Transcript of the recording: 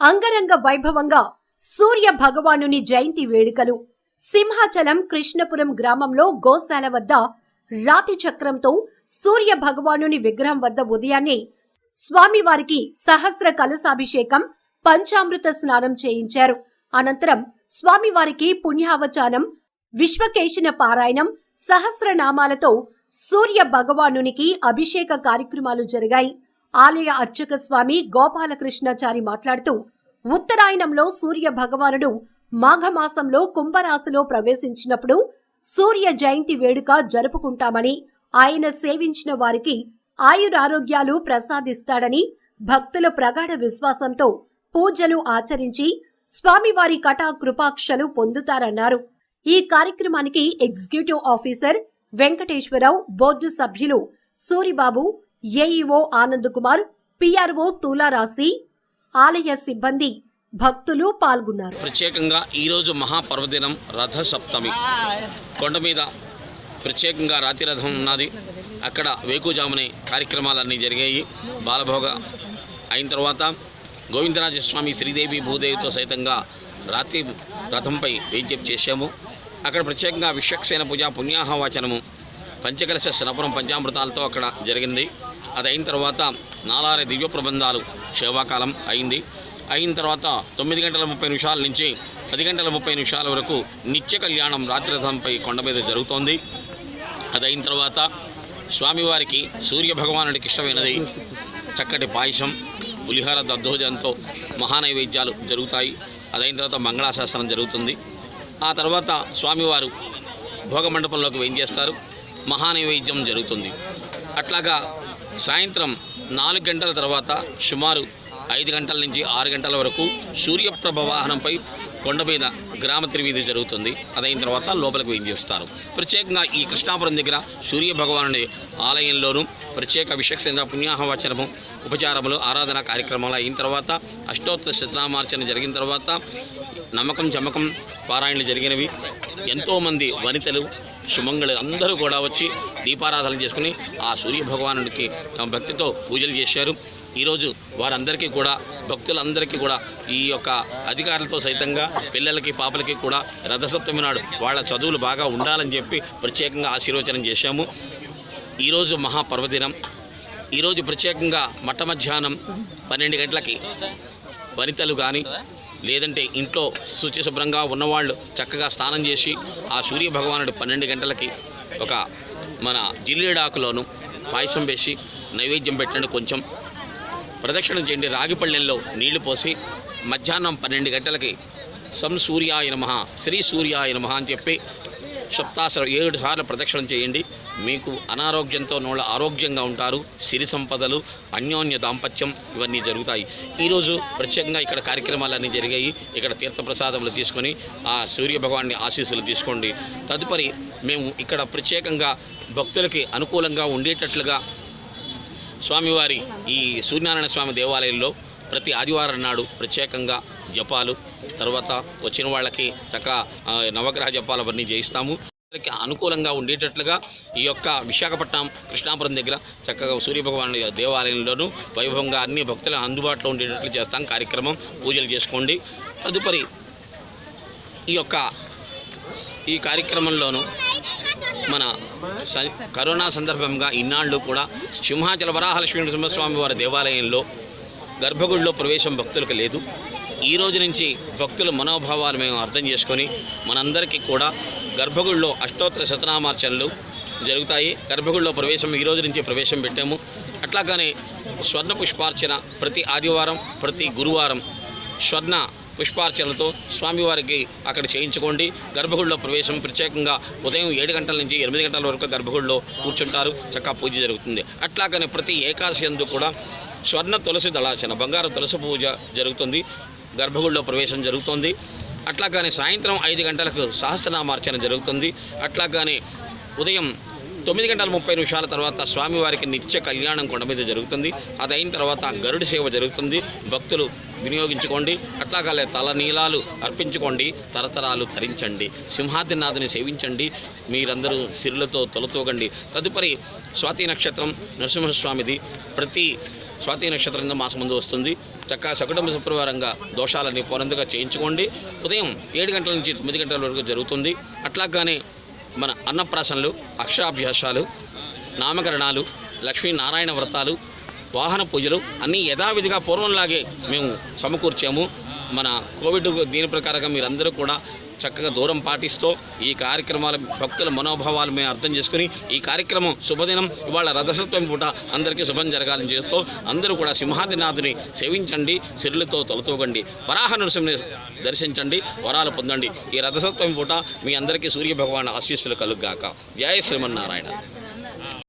అంగరంగ వైభవంగా సూర్య భగవానుని జయంతి వేడుకలు. సింహాచలం కృష్ణపురం గ్రామంలో గోశాల వద్ద రాతి చక్రంతో సూర్య భగవానుని విగ్రహం వద్ద ఉదయాన్నే స్వామివారికి సహస్ర కలశాభిషేకం పంచామృత స్నానం చేయించారు. అనంతరం స్వామివారికి పుణ్యావచానం విశ్వకేశన పారాయణం సహస్రనామాలతో సూర్య భగవానునికి అభిషేక కార్యక్రమాలు జరిగాయి. ఆలయ అర్చక స్వామి గోపాలకృష్ణాచారి మాట్లాడుతూ ఉత్తరాయణంలో సూర్య భగవానుడు మాఘమాసంలో కుంభరాశిలో ప్రవేశించినప్పుడు సూర్య జయంతి వేడుక జరుపుకుంటామని ఆయన సేవించిన వారికి ఆయురారోగ్యాలు ప్రసాదిస్తాడని భక్తుల ప్రగాఢ విశ్వాసంతో పూజలు ఆచరించి స్వామివారి కటా కృపాక్షలు పొందుతారన్నారు. ఈ కార్యక్రమానికి ఎగ్జిక్యూటివ్ ఆఫీసర్ వెంకటేశ్వరరావు బోర్డు సభ్యులు సూరిబాబు ఏఈఓ ఆనంద్ కుమార్ పిఆర్ఓ తులారాశి ఆలయ సిబ్బంది భక్తులు పాల్గొన్నారు. ప్రత్యేకంగా ఈరోజు మహాపర్వదినం రథ సప్తమి కొండ మీద ప్రత్యేకంగా రాతి రథం ఉన్నది. అక్కడ వేకుజామునే కార్యక్రమాలన్నీ జరిగాయి. బాలభోగ అయిన తర్వాత గోవిందరాజస్వామి శ్రీదేవి భూదేవితో సైతంగా రాతి రథంపై వేద్యం చేశాము. అక్కడ ప్రత్యేకంగా విశ్వక్సేన పూజ పుణ్యాహవాచనము పంచకలశ శనపురం పంచామృతాలతో అక్కడ జరిగింది. అది అయిన తర్వాత నాలారి దివ్య ప్రబంధాలు సేవాకాలం అయింది. అయిన తర్వాత తొమ్మిది గంటల ముప్పై నిమిషాల నుంచి పది గంటల ముప్పై నిమిషాల వరకు నిత్య కళ్యాణం రాత్రిరథంపై కొండ మీద జరుగుతోంది. అది అయిన తర్వాత స్వామివారికి సూర్య భగవానుడికి ఇష్టమైనది చక్కటి పాయసం పులిహార దద్దోజంతో మహానైవేద్యాలు జరుగుతాయి. అదైన తర్వాత మంగళాశాసనం జరుగుతుంది. ఆ తర్వాత స్వామివారు భోగమండపంలోకి వేయించేస్తారు మహానైవేద్యం జరుగుతుంది. అట్లాగా సాయంత్రం నాలుగు గంటల తర్వాత సుమారు ఐదు గంటల నుంచి ఆరు గంటల వరకు సూర్యప్రభ వాహనంపై కొండ మీద గ్రామ త్రివీధి జరుగుతుంది. అదైన తర్వాత లోపలికి వేయించేస్తారు ప్రత్యేకంగా ఈ కృష్ణాపురం దగ్గర సూర్య భగవానుడి ఆలయంలోనూ ప్రత్యేక విశ్వక్సేంద్ర పుణ్యాహవాచనము ఉపచారములు ఆరాధన కార్యక్రమాలు అయిన తర్వాత అష్టోత్తర శతనామార్చన జరిగిన తర్వాత నమ్మకం చమ్మకం పారాయణలు జరిగినవి. ఎంతోమంది వనితలు సుమంగళి అందరూ కూడా వచ్చి దీపారాధన చేసుకుని ఆ సూర్య భగవానుడికి భక్తితో పూజలు చేశారు. ఈరోజు వారందరికీ కూడా భక్తులందరికీ కూడా ఈ యొక్క అధికారులతో సైతంగా పిల్లలకి పాపలకి కూడా రథసప్తమి నాడు వాళ్ళ చదువులు బాగా ఉండాలని చెప్పి ప్రత్యేకంగా ఆశీర్వచనం చేశాము. ఈరోజు మహాపర్వదినం. ఈరోజు ప్రత్యేకంగా మట్ట మధ్యాహ్నం పన్నెండు గంటలకి వనితలు కానీ లేదంటే ఇంట్లో శుచి శుభ్రంగా ఉన్నవాళ్ళు చక్కగా స్నానం చేసి ఆ సూర్య భగవానుడు పన్నెండు గంటలకి ఒక మన జిల్లేడాకులోను పాయసం వేసి నైవేద్యం పెట్టండి కొంచెం ప్రదక్షిణ చేయండి. రాగిపళ్ళెంలో నీళ్ళు పోసి మధ్యాహ్నం పన్నెండు గంటలకి సం సూర్యాయ నమ శ్రీ సూర్యాయ నమ అని చెప్పి సప్తాసర ఏడు సార్లు ప్రదక్షిణం చేయండి. మీకు అనారోగ్యంతో నోళ్ళ ఆరోగ్యంగా ఉంటారు. సిరి సంపదలు అన్యోన్య దాంపత్యం ఇవన్నీ జరుగుతాయి. ఈరోజు ప్రత్యేకంగా ఇక్కడ కార్యక్రమాలన్నీ జరిగాయి. ఇక్కడ తీర్థప్రసాదములు తీసుకొని ఆ సూర్య భగవాన్ని ఆశీస్సులు తీసుకోండి. తదుపరి మేము ఇక్కడ ప్రత్యేకంగా భక్తులకి అనుకూలంగా ఉండేటట్లుగా స్వామివారి ఈ సూర్యనారాయణ స్వామి దేవాలయంలో ప్రతి ఆదివారం నాడు ప్రత్యేకంగా జపాలు తర్వాత వచ్చిన వాళ్ళకి చక్క నవగ్రహ జపాలు అవన్నీ చేయిస్తాము అందరికీ అనుకూలంగా ఉండేటట్లుగా ఈ యొక్క విశాఖపట్నం కృష్ణాపురం దగ్గర చక్కగా సూర్యభగవాను దేవాలయంలోనూ వైభవంగా అన్ని భక్తుల అందుబాటులో ఉండేటట్లు చేస్తాం. కార్యక్రమం పూజలు చేసుకోండి. తదుపరి ఈ యొక్క ఈ కార్యక్రమంలోనూ మన స- కరోనా సందర్భంగా ఇన్నాళ్ళు కూడా సింహాచల వరాహలక్ష్మీ నరసింహస్వామి వారి దేవాలయంలో గర్భగుడిలో ప్రవేశం భక్తులకు లేదు. ఈ రోజు నుంచి భక్తుల మనోభావాలు మేము అర్థం చేసుకొని మనందరికీ కూడా గర్భగుడిలో అష్టోత్తర శతనామార్చనలు జరుగుతాయి. గర్భగుడిలో ప్రవేశం ఈ రోజు నుంచి ప్రవేశం పెట్టాము. అట్లాగానే స్వర్ణ పుష్పార్చన ప్రతి ఆదివారం ప్రతి గురువారం స్వర్ణ పుష్పార్చనలతో స్వామివారికి అక్కడ చేయించుకోండి. గర్భగుడిలో ప్రవేశం ప్రత్యేకంగా ఉదయం ఏడు గంటల నుంచి ఎనిమిది గంటల వరకు గర్భగుడిలో కూర్చుంటారు. చక్కగా పూజ జరుగుతుంది. అట్లాగనే ప్రతి ఏకాదశి అందు కూడా స్వర్ణ తులసి దళాచన బంగారు తులసి పూజ జరుగుతుంది. గర్భగుడిలో ప్రవేశం జరుగుతుంది. అట్లాగానే సాయంత్రం ఐదు గంటలకు సహస్రనామార్చన జరుగుతుంది. అట్లాగానే ఉదయం తొమ్మిది గంటల ముప్పై నిమిషాల తర్వాత స్వామివారికి నిత్య కళ్యాణం కొండ మీద జరుగుతుంది. అది అయిన తర్వాత గరుడి సేవ జరుగుతుంది. భక్తులు వినియోగించుకోండి. అట్లాగలే తల నీలాలు అర్పించుకోండి. తరతరాలు ధరించండి. సింహాద్రినాథుని సేవించండి. మీరందరూ సిరులతో తొలతోగండి. తదుపరి స్వాతి నక్షత్రం నరసింహస్వామిది. ప్రతి స్వాతి నక్షత్రం మాసం ముందు వస్తుంది. చక్కగా సకుటుంబ శుక్రవారంగా దోషాలన్నీ పూర్ణంతగా చేయించుకోండి. ఉదయం ఏడు గంటల నుంచి తొమ్మిది గంటల వరకు జరుగుతుంది. అట్లాగానే మన అన్నప్రాసనలు అక్షరాభ్యాసాలు నామకరణాలు లక్ష్మీనారాయణ వ్రతాలు వాహన పూజలు అన్నీ యథావిధిగా పూర్వంలాగే మేము సమకూర్చాము. మన కోవిడ్ దీని ప్రకారంగా మీరందరూ కూడా చక్కగా దూరం పాటిస్తూ ఈ కార్యక్రమాల భక్తుల మనోభావాలు మేము అర్థం చేసుకుని ఈ కార్యక్రమం శుభదినం. ఇవాళ రథసత్వం పూట అందరికీ శుభం జరగాలని చేస్తూ అందరూ కూడా సింహాదినాథుని సేవించండి సిరులతో తొలతూగండి వరాహ నరసింహని దర్శించండి వరాలు పొందండి. ఈ రథసత్వం పూట మీ అందరికీ సూర్యభగవాన్ ఆశీస్సులు కలుగ్గాక జయ శ్రీమన్నారాయణ.